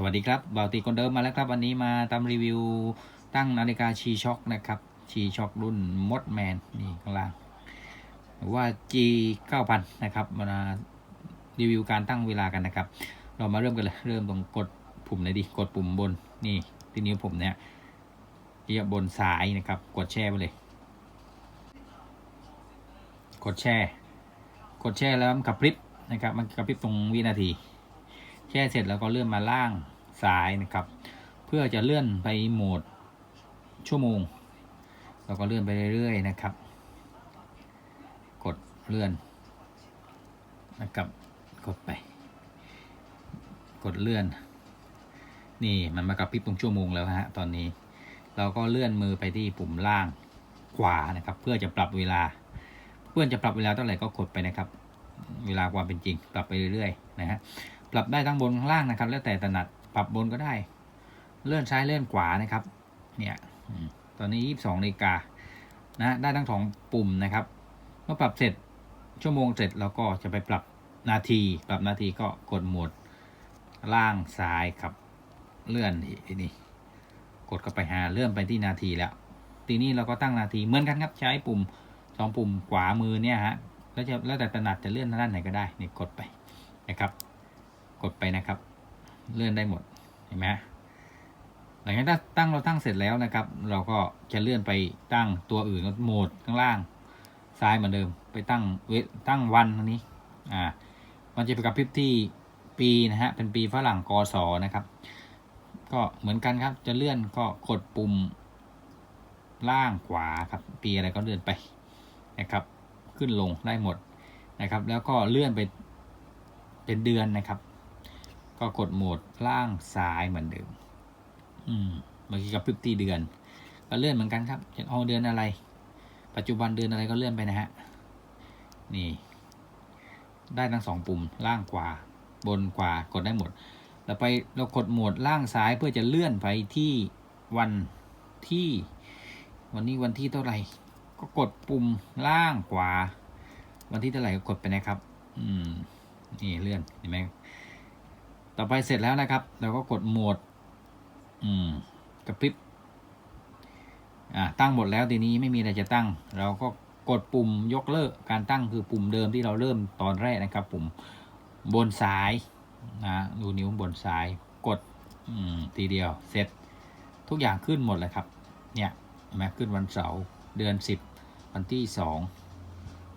สวัสดีครับบาวตีคนเดิมมาแล้วครับ วันนี้มาทำรีวิวตั้งนาฬิกาชีช็อคนะครับชีช็อครุ่นมดแมนนี่ข้างล่างหรือว่า G 9000นะครับมารีวิวการตั้งเวลากันนะครับ เรามาเริ่มกันเลย เริ่มตรงกดปุ่มไหนดีกดปุ่มบนนี่ที่นิ้วผมเนี่ยที่บนซ้ายนะครับ กดแช่ไปเลย กดแช่ กดแช่แล้วมันกระพริบนะครับ มันกระพริบตรงวินาที แช่เสร็จแล้วก็เลื่อนมาล่างซ้ายนะครับ เพื่อจะเลื่อนไปโหมดชั่วโมงเราก็เลื่อนไปเรื่อยๆนะครับ กดเลื่อนนะครับกดไป กดเลื่อน นี่มันมากระพริบตรงชั่วโมงแล้วฮะตอนนี้ เราก็เลื่อนมือไปที่ปุ่มล่างขวานะครับ เพื่อจะปรับเวลา เพื่อนจะปรับเวลาเท่าไหร่ก็กดไปนะครับ เวลาความเป็นจริงปรับไปเรื่อยๆนะฮะ ปรับได้ทั้งบนข้างล่างนะครับ แล้วแต่ถนัดปรับบนก็ได้ เลื่อนซ้ายเลื่อนขวานะครับ เนี่ยตอนนี้ยี่สิบสองนาฬิกานะได้ทั้งสองปุ่มนะครับเมื่อปรับเสร็จชั่วโมงเสร็จเราก็จะไปปรับนาที ปรับนาทีก็กดโหมดล่างซ้ายครับ เลื่อนนี้กดเข้าไปหาเลื่อนไปที่นาทีแล้ว ทีนี้เราก็ตั้งนาทีเหมือนกันครับใช้ปุ่มสองปุ่มขวามือเนี่ยฮะแล้วจะแล้วแต่ถนัดจะเลื่อนด้านไหนก็ได้นี่กดไปนะครับ กดไปนะครับ เลื่อนได้หมดเห็นไหมหลังจากนั้นตั้งเราตั้งเสร็จแล้วนะครับ เราก็จะเลื่อนไปตั้งตัวอื่นโหมดข้างล่างซ้ายเหมือนเดิม ไปตั้งเวตั้งวันอันนี้อ่ามันจะไปกับพริบที่ปีนะฮะเป็นปีฝรั่งกศนะครับ ก็เหมือนกันครับ จะเลื่อนก็กดปุ่มล่างขวาครับ ปีอะไรก็เลื่อนไปนะครับ ขึ้นลงได้หมดนะครับ แล้วก็เลื่อนไปเป็นเดือนนะครับ ก็กดโหมดล่างซ้ายเหมือนเดิม อืมเมื่อกี้กับพิบตีเดือน ก็เลื่อนเหมือนกันครับจะเอาเดือนอะไร ปัจจุบันเดือนอะไรก็เลื่อนไปนะฮะ นี่ ได้ทั้งสองปุ่มล่างขวาบนขวากดได้หมดแล้วไปเรากดโหมดล่างซ้ายเพื่อจะเลื่อนไปที่วันที่ วันนี้วันที่เท่าไหร่ ก็กดปุ่มล่างขวา วันที่เท่าไหร่ก็กดไปนะครับ อืม นี่เลื่อนเห็นไหม ต่อไปเสร็จแล้วนะครับ เราก็กดโหมด อืมกระพริบอ่าตั้งหมดแล้วทีนี้ไม่มีอะไรจะตั้ง เราก็กดปุ่มยกเลิกการตั้งคือปุ่มเดิมที่เราเริ่มตอนแรกนะครับ ปุ่มบนซ้ายนะดูนิ้วบนซ้ายกดอืมทีเดียวเสร็จทุกอย่างขึ้นหมดเลยครับ เนี่ยเห็นไหมขึ้นวันเสาร์เดือนสิบวันที่สอง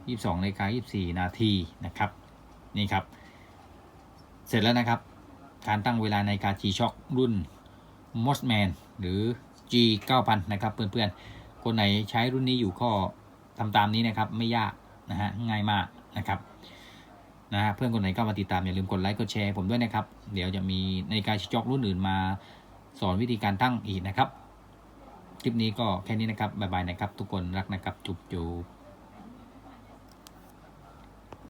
ยี่สิบสองนาฬิกายี่สิบสี่นาทีนะครับ นี่ครับ เสร็จแล้วนะครับ การตั้งเวลาในการ G-Shock รุ่น Mosman หรือ G 9000นะครับเพื่อนๆ คนไหนใช้รุ่นนี้อยู่ก็ทำตามนี้นะครับ ไม่ยากนะฮะง่ายมากนะครับนะฮะเพื่อนคนไหนก็มาติดตาม อย่าลืมกดไลค์กดแชร์ผมด้วยนะครับ เดี๋ยวจะมีในการชิจ็อกรุ่นอื่นมาสอนวิธีการตั้งอีกนะครับ คลิปนี้ก็แค่นี้นะครับ บ๊ายบายนะครับ ทุกคนรักนะครับ จุ๊บจุ๊บ